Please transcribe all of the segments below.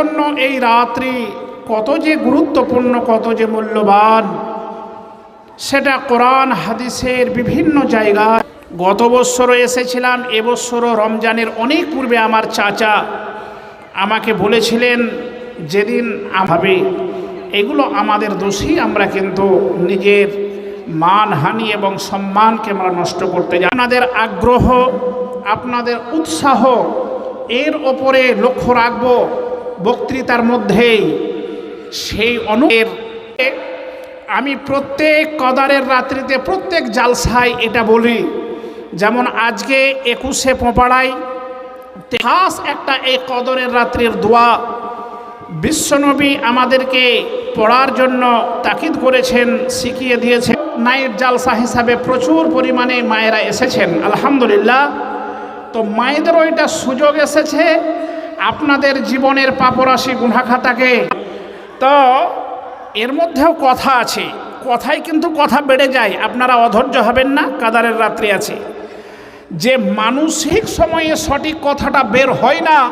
রাত্রি কত যে গুরুত্বপূর্ণ, কত যে মূল্যবান। সেটা কোরআন, হাদিসের বিভিন্ন জায়গায়। গত বৎসরও এসেছিলাম এবছরও রমজানের অনেক পূর্বে আমার চাচা আমাকে বলেছিলেন, যেদিন ভাবে। এগুলো আমাদের দোষী, আমরা কিন্তু নিজের মানহানি এবং সম্মানকে আমরা নষ্ট করতে যাই। আপনাদের আগ্রহ, আপনাদের উৎসাহ, এর ওপরে লক্ষ্য রাখব। বক্তৃতার মধ্যেই সেই অনুয়ের আমি প্রত্যেক কদারের রাত্রিতে প্রত্যেক জালসায় এটা বলি, যেমন আজকে একুশে পোপাড়ায় খাস একটা এই কদরের রাত্রির দোয়া বিশ্বনবী আমাদেরকে পড়ার জন্য তাকিদ করেছেন, শিখিয়ে দিয়েছেন। নাইট জালসা হিসাবে প্রচুর পরিমাণে মায়েরা এসেছেন, আলহামদুলিল্লাহ। তো মায়েদেরও এটা সুযোগ এসেছে আপনাদের জীবনের পাপরাশি গুণাখাতাকে। তো, এর মধ্যেও কথা আছে। কথাই কিন্তু কথা বেড়ে যায়। আপনারা অধৈর্য হবেন না, কাদারের রাত্রি আছে। যে মানসিক সময়ে সঠিক কথাটা বের হয় না,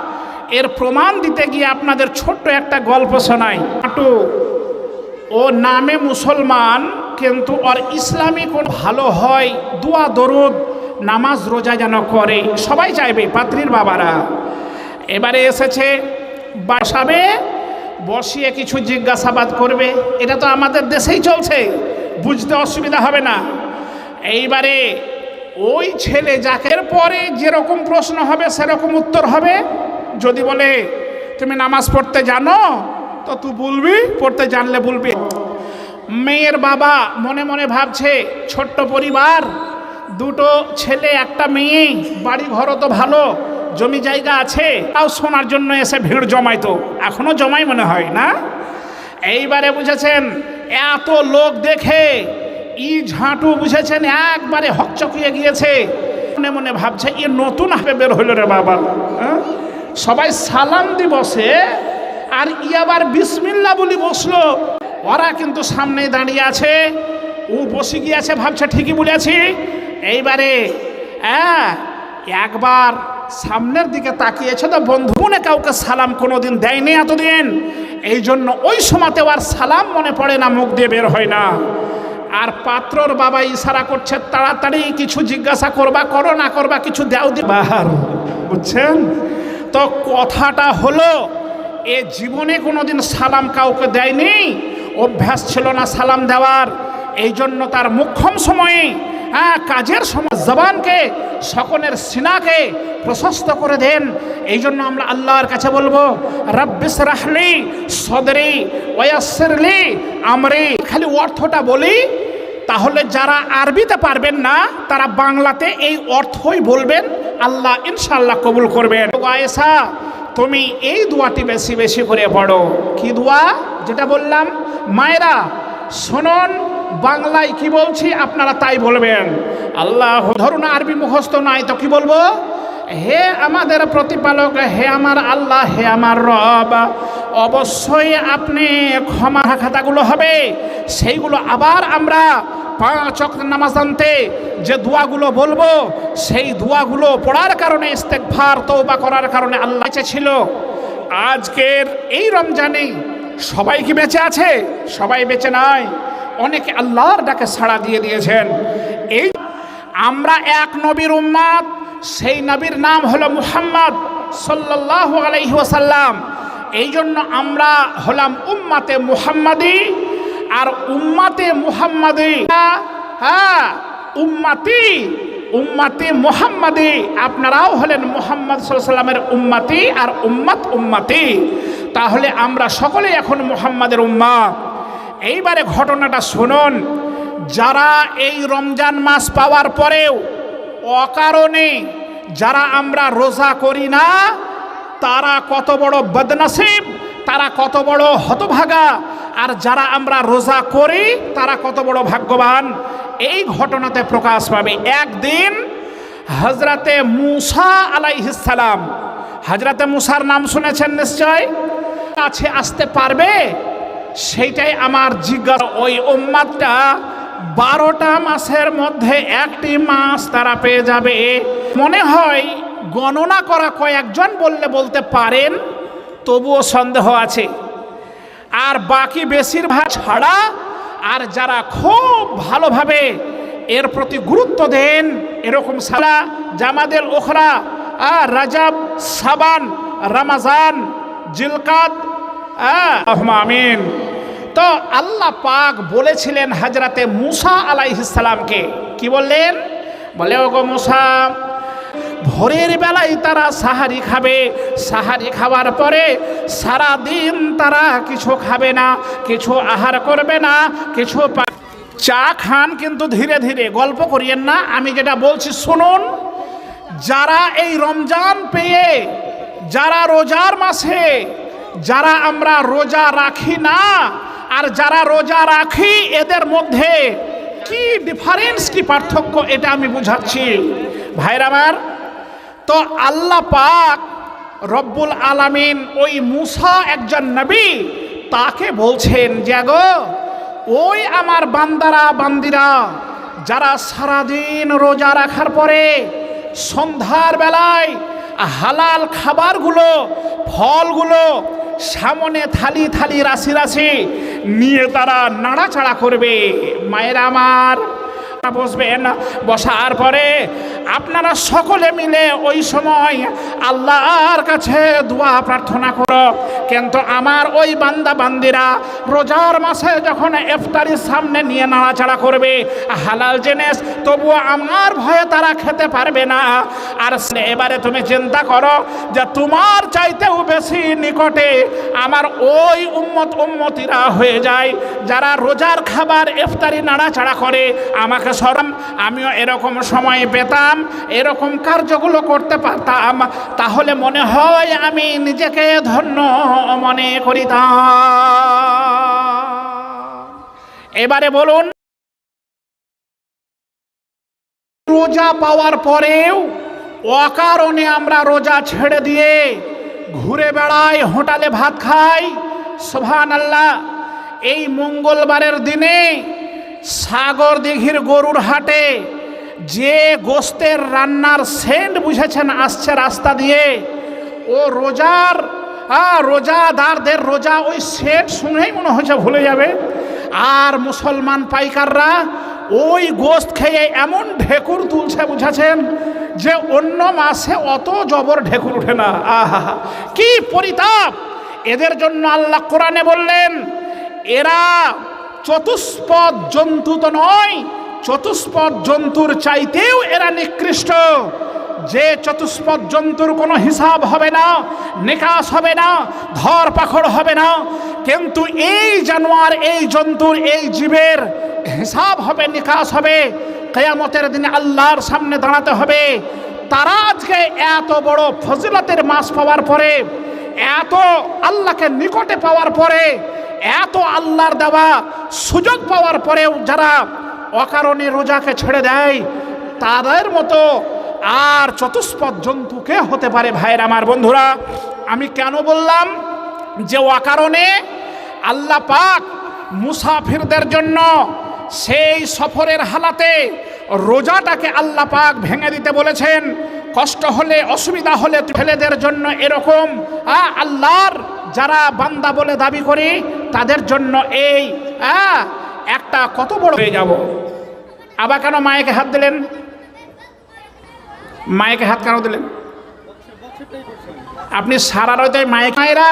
এর প্রমাণ দিতে গিয়ে আপনাদের ছোট্ট একটা গল্প শোনাই। আটু ও নামে মুসলমান, কিন্তু ওর ইসলামী কোন ভালো হয়, দোয়া, দরুদ, নামাজ, রোজা যেন করে। সবাই চাইবে, পাত্রীর বাবারা। এবারে এসেছে, বাসাবে, বসিয়ে কিছু জিজ্ঞাসাবাদ করবে। এটা তো আমাদের দেশেই চলছে, বুঝতে অসুবিধা হবে না। এইবারে ওই ছেলে যাকে পরে যেরকম প্রশ্ন হবে, সেরকম উত্তর হবে। যদি বলে, তুমি নামাজ পড়তে জানো? তো তুই বলবি, পড়তে জানলে বলবি। মেয়ের বাবা মনে মনে ভাবছে, ছোট্ট পরিবার, দুটো ছেলে, একটা মেয়ে বাড়ি ঘরও তো ভালো জমি জায়গা আছে, তাও শোনার জন্য এসে ভিড় জমাইতো। এখনও জমাই মনে হয়, না? এইবারে বুঝেছেন, এত লোক দেখে ই ঝাঁটু বুঝেছেন, একবারে হকচকিয়ে গিয়েছে। মনে মনে ভাবছে, এ নতুন হাবে বের হইল রে বাবা। হ্যাঁ? সবাই সালাম দিবসে আর ই আবার বিসমিল্লা বলি বসল। ওরা কিন্তু সামনে দাঁড়িয়ে আছে, ও বসে গিয়েছে, ভাবছে ঠিকই বলেছি। এইবারে হ্যাঁ একবার সামনের দিকে তাকিয়েছে তো বন্ধু মনে কাউকে সালাম কোনোদিন দেয়নি এতদিন। এই জন্য ওই সময়তে আর সালাম মনে পড়ে না, মুখ দিয়ে বের হয় না। আর পাত্রর বাবা ইশারা করছে, তাড়াতাড়ি কিছু জিজ্ঞাসা করবা, করো না করবা, কিছু দেও দি বাহার, বুঝছেন? তো কথাটা হলো, এ জীবনে কোনোদিন সালাম কাউকে দেয়নি। অভ্যাস ছিল না সালাম দেওয়ার। এই জন্য তার মুখ্যম সময়ে হ্যাঁ কাজের সময় জবানকে সকলের সিনাকে প্রশস্ত করে দেন। এই জন্য আমরা আল্লাহর কাছে বলব রব্বিস রাহলি সদরি ওয়াসিরলি আমরি। খালি অর্থটা বলি, তাহলে যারা আরবিতে পারবেন না, তারা বাংলাতে এই অর্থই বলবেন, আল্লাহ ইনশাল্লাহ কবুল করবেন। আয়েশা, তুমি এই দোয়াটি বেশি বেশি করে পড়ো। কি দোয়া? যেটা বললাম, মায়েরা, শুনুন বাংলায় কি বলছি আপনারা তাই বলবেন। আল্লাহ ধরুন আরবি মুখস্থ নাই, তো কি বলব? হে আমাদের প্রতিপালক, হে আমার আল্লাহ, হে আমার রব, অবশ্যই আপনি ক্ষমা খাতাগুলো হবে। সেইগুলো আবার আমরা পাঁচ নামাজ আনতে যে দোয়াগুলো বলব, সেই দোয়াগুলো পড়ার কারণে ইস্তেকভার তৌবা করার কারণে আল্লাহ ছিল আজকের এই রমজানে সবাই কি বেঁচে আছে? সবাই বেঁচে নাই। অনেকে আল্লাহর ডাকে সাড়া দিয়ে দিয়েছেন। এই আমরা এক নবীর উম্মাদ, সেই নবীর নাম হলো মুহাম্মদ সাল্লাহ আলাইহি ওয়াসাল্লাম। এই জন্য আমরা হলাম উম্মাতে মুহাম্মাদি আর উম্মাতে মুহাম্মাদি। হ্যাঁ উম্মাতি উম্মাতি মুহাম্মাদি। আপনারাও হলেন মুহাম্মদ সাল্লামের উম্মাতি আর উম্মাত উম্মাতি। তাহলে আমরা সকলে এখন মুহাম্মাদের উম্মাত এইবারে ঘটনাটা শুনুন। যারা এই রমজান মাস পাওয়ার পরেও অকারণে যারা আমরা রোজা করি না, তারা কত বড় বদনসিব, তারা কত বড় হতভাগা। আর যারা আমরা রোজা করি, তারা কত বড় ভাগ্যবান। এই ঘটনাতে প্রকাশ পাবে একদিন হজরতে মুসা আলাইহিসালাম হজরতে মুসার নাম শুনেছেন নিশ্চয়? কাছে আসতে পারবে? সেইটাই আমার জিজ্ঞাসা। ওই উম্মাদটা বারোটা মাসের মধ্যে একটি মাস তারা পেয়ে যাবে। মনে হয় গণনা করা কয়েকজন বললে বলতে পারেন, তবুও সন্দেহ আছে। আর বাকি বেশিরভাগ ছাড়া আর যারা খুব ভালোভাবে এর প্রতি গুরুত্ব দেন, এরকম সালা জামাদের ওখরা আর রাজাব, সাবান, রামাজান, জিলকাত আমিন। তো আল্লাহ পাক বলেছিলেন হাজরাতে মুসা আলাইহিসালামকে কি বললেন? বলে, ওগো মুসা, ভোরের বেলায় তারা সাহারি খাবে। সাহারি খাওয়ার পরে সারা দিন তারা কিছু খাবে না, কিছু আহার করবে না, কিছু চা খান কিন্তু ধীরে ধীরে, গল্প করিয়েন না। আমি যেটা বলছি, শুনুন। যারা এই রমজান পেয়ে, যারা রোজার মাসে, যারা আমরা রোজা রাখি না আর যারা রোজা রাখি, এদের মধ্যে কি ডিফারেন্স কি পার্থক্য, এটা আমি বুঝাচ্ছি। ভাইরা আমার, তো আল্লাহ পাক রব্বুল আলামিন ওই মুসা একজন নবী, তাকে বলছেন যে গো ওই আমার বান্দারা, বান্দিরা, যারা সারাদিন রোজা রাখার পরে সন্ধ্যার বেলায় হালাল খাবারগুলো, ফলগুলো সামনে থালি থালি রাশি রাশি নিয়ে তারা নাড়াচাড়া করবে। মায়েরা আমার বসবেন বসার পরে আপনারা সকলে মিলে ওই সময় আল্লাহর কাছে দোয়া প্রার্থনা করো। কিন্তু আমার ওই বান্দা বান্দিরা রোজার মাসে যখন এফতারির সামনে নিয়ে নাড়াচাড়া করবে, হালাল জিনিস, তবুও আমার ভয়ে তারা খেতে পারবে না। আর এবারে তুমি চিন্তা করো যে তোমার চাইতেও বেশি নিকটে আমার ওই উম্মত উম্মতিরা হয়ে যায়, যারা রোজার খাবার ইফতারি নাড়াচাড়া করে। আমাকে সরম আমিও এরকম সময় পেতাম এরকম কার্যগুলো করতে পারতাম, তাহলে মনে হয় আমি নিজেকে ধন্য মনে করিতাম। এবারে বলুন, রোজা পাওয়ার পরেও অকারণে আমরা রোজা ছেড়ে দিয়ে ঘুরে বেড়াই, হোটালে ভাত খাই। সোভান আল্লাহ এই মঙ্গলবারের দিনে সাগর দিঘির গরুর হাটে যে গোস্তের রান্নার সেন্ট বুঝেছেন আসছে রাস্তা দিয়ে, ও রোজার রোজাদারদের রোজা ওই সেট শুনেই মনে হচ্ছে ভুলে যাবে। আর মুসলমান পাইকাররা ওই গোস্ত খেয়ে এমন ঢেকুর তুলছে বুঝাছেন যে অন্য মাসে অত জবর ঢেকুর ওঠে না। আহা, কি পরিতাপ! এদের জন্য আল্লাহ কোরআনে বললেন, এরা চতুষ্পদ জন্তু তো নয় চতুষ্পদ জন্তুর চাইতেও এরা নিকৃষ্ট। যে চতুষ্পদ জন্তুর কোনো হিসাব হবে না, নিকাশ হবে না ধর পাখড় হবে না, কিন্তু এই জানোয়ার, এই জন্তুর, এই জীবের হিসাব হবে, নিকাশ হবে। কেয়ামতের দিনে আল্লাহর সামনে দাঁড়াতে হবে। তারা আজকে এত বড় ফজিলতের মাস পাওয়ার পরে, এত আল্লাহকে নিকটে পাওয়ার পরে, এত আল্লাহর দেওয়া সুযোগ পাওয়ার পরেও যারা অকারণে রোজাকে ছেড়ে দেয়। তাদের মতো আর চতুষ্পদ জন্তুকে হতে পারে ভাইয়ের আমার বন্ধুরা? আমি কেন বললাম যে অকারণে আল্লাহ পাক মুসাফিরদের জন্য সেই সফরের হালাতে রোজাটাকে আল্লাহ পাক ভেঙে দিতে বলেছেন। কষ্ট হলে, অসুবিধা হলে ছেলেদের জন্য এরকম। আল্লাহর যারা বান্দা বলে দাবি করি, তাদের জন্য এই একটা কত বড় হয়ে যাব? আবার কেন মায়েকে হাত দিলেন? মায়েকে হাত কেন দিলেন? আপনি সারা রাতে মায়ের মায়েরা,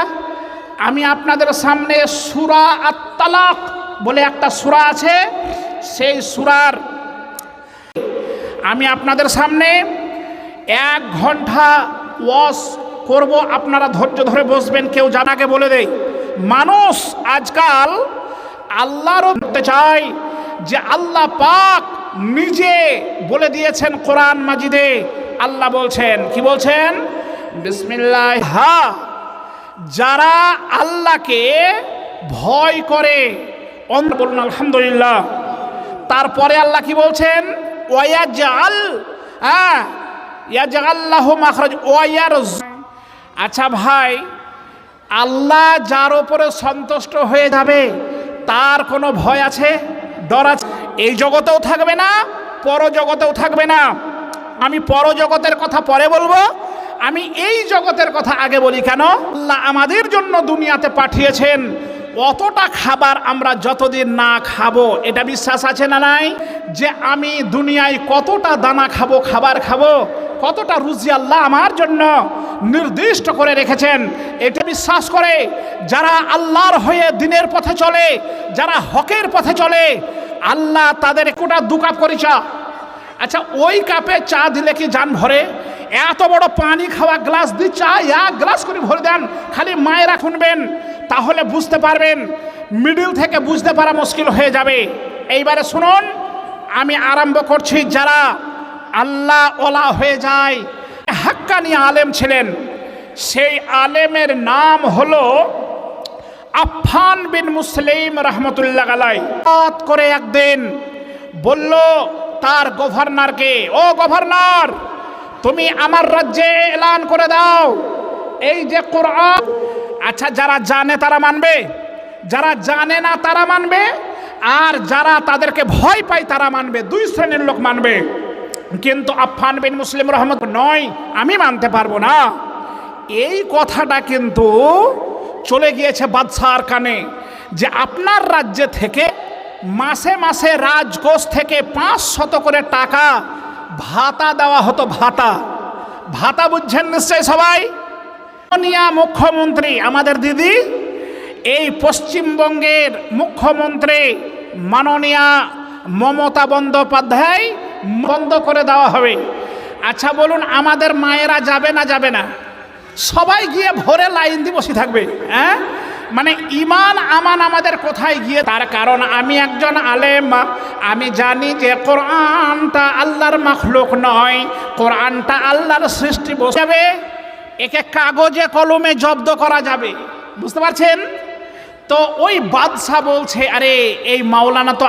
আমি আপনাদের সামনে সুরা আত্মালাক বলে একটা সুরা আছে। সেই সুরার আমি আপনাদের সামনে এক ঘণ্টা ওয়াশ করব। আপনারা ধৈর্য ধরে বসবেন, কেউ জানাকে বলে দেয়। মানুষ আজকাল আল্লাহরও করতে চায় যে আল্লাহ পাক নিজে বলে দিয়েছেন কোরআন মাজিদে। আল্লাহ বলছেন, কি বলছেন? বিসমিল্লাহ। হা, যারা আল্লাহকে ভয় করে, অন্ধ বলুন আলহামদুলিল্লাহ। তারপরে আল্লাহ কি বলছেন? ওয়াজাল হ্যাঁ ইয়াজাল্লাহ মাখরাজ ওয়ার আচ্ছা ভাই, আল্লাহ যার ওপরে সন্তুষ্ট হয়ে যাবে তার কোনো ভয় আছে? ডর আছে? এই জগতেও থাকবে না, পরজগতেও থাকবে না। আমি পরজগতের কথা পরে বলব। আমি এই জগতের কথা আগে বলি কেন? আমাদের জন্য দুনিয়াতে পাঠিয়েছেন। অতটা খাবার আমরা যতদিন না খাব, এটা বিশ্বাস আছে না নাই? যে আমি দুনিয়ায় কতটা দানা খাব, খাবার খাব, কতটা রুজি আল্লাহ আমার জন্য? নির্দিষ্ট করে রেখেছেন। এটা বিশ্বাস করে, যারা আল্লাহর হয়ে দিনের পথে চলে, যারা হকের পথে চলে, আল্লাহ তাদের কোটা দু কাপ করে চা। আচ্ছা ওই কাপে চা দিলে কি যান ভরে? এত বড় পানি খাওয়া গ্লাস দিয়ে চা এক গ্লাস করে ভরে দেন, খালি মায়েরা খুনবেন, তাহলে বুঝতে পারবেন, মিডিল থেকে বুঝতে পারা মুশকিল হয়ে যাবে। এইবারে শুনুন, আমি আরম্ভ করছি, যারা আল্লাহ ওলা হয়ে যায় হাক্কানি আলেম ছিলেন। সেই আলেমের নাম হলো আফফান বিন মুসলিম রহমতুল্লাহ হঠাৎ করে একদিন বলল তার গভর্নরকে, ও গভর্নর, তুমি আমার রাজ্যে এলান করে দাও। এই যে কোরআন আচ্ছা যারা জানে তারা মানবে, যারা জানে না তারা মানবে, আর যারা তাদেরকে ভয় পায় তারা মানবে, দুই শ্রেণির লোক মানবে। কিন্তু আফফান বিন মুসলিম রহমত নয়, আমি মানতে পারব না। এই কথাটা কিন্তু চলে গিয়েছে বাদশার কানে, যে আপনার রাজ্যে থেকে মাসে মাসে রাজকোষ থেকে পাঁচ শত করে টাকা ভাতা দেওয়া হতো, ভাতা। ভাতা বুঝছেন নিশ্চয় সবাই? মাননীয় মুখ্যমন্ত্রী, আমাদের দিদি, এই পশ্চিমবঙ্গের মুখ্যমন্ত্রী মাননীয়া মমতা বন্দ্যোপাধ্যায় বন্ধ করে দেওয়া হবে। আচ্ছা বলুন, আমাদের মায়েরা যাবে না যাবে না? সবাই গিয়ে ভোরে লাইন দিয়ে বসে থাকবে হ্যাঁ? মানে ইমান, আমান আমাদের কোথায় গিয়ে? তার কারণ আমি একজন আলেম, আমি জানি যে কোরআনটা আল্লাহর মাখলুক নয়, কোরআনটা আল্লাহর সৃষ্টি বসে যাবে একে কাগজে, কলমে জব্দ করা যাবে। বুঝতে পারছেন? তো ওই বাদশাহ বলছে, আরে, এই মাওলানা তো